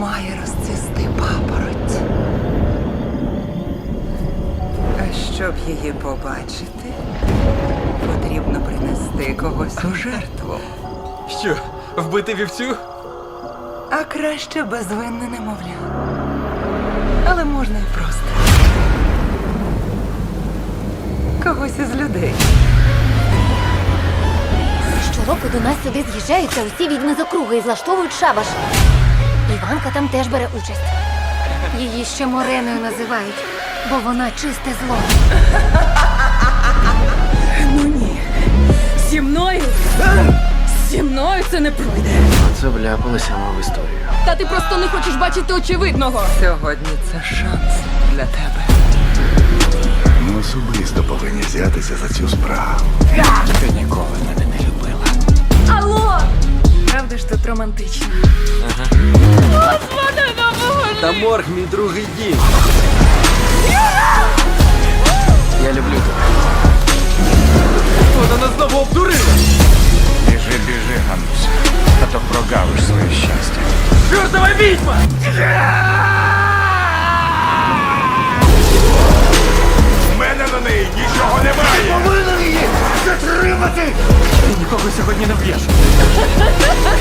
має розцвісти папороть. А щоб її побачити, потрібно принести когось у жертву. Що, вбити вівцю? А краще безвинне немовля. Але можна і просто. Когось із людей. Щороку до нас сюди з'їжджаються усі відьми з округи і влаштовують шабаш. Іванка там теж бере участь. Її ще Мореною називають, бо вона чисте зло. Ну ні. Зі мною. Зі мною це не пройде. Це вляпалися ми в історію. Та ти просто не хочеш бачити очевидного. Сьогодні це шанс для тебе. Ми особисто повинні взятися за цю справу. Ти тут романтично? Та морг мій другий дім. Я люблю тебе. Вона нас знову обдурила. Біжи, біжи, Гануся, а то прогавиш своє щастя. Чортова відьма! У мене на неї нічого немає! Ти повинен її затримати! Ти нікого сьогодні не вб'єш.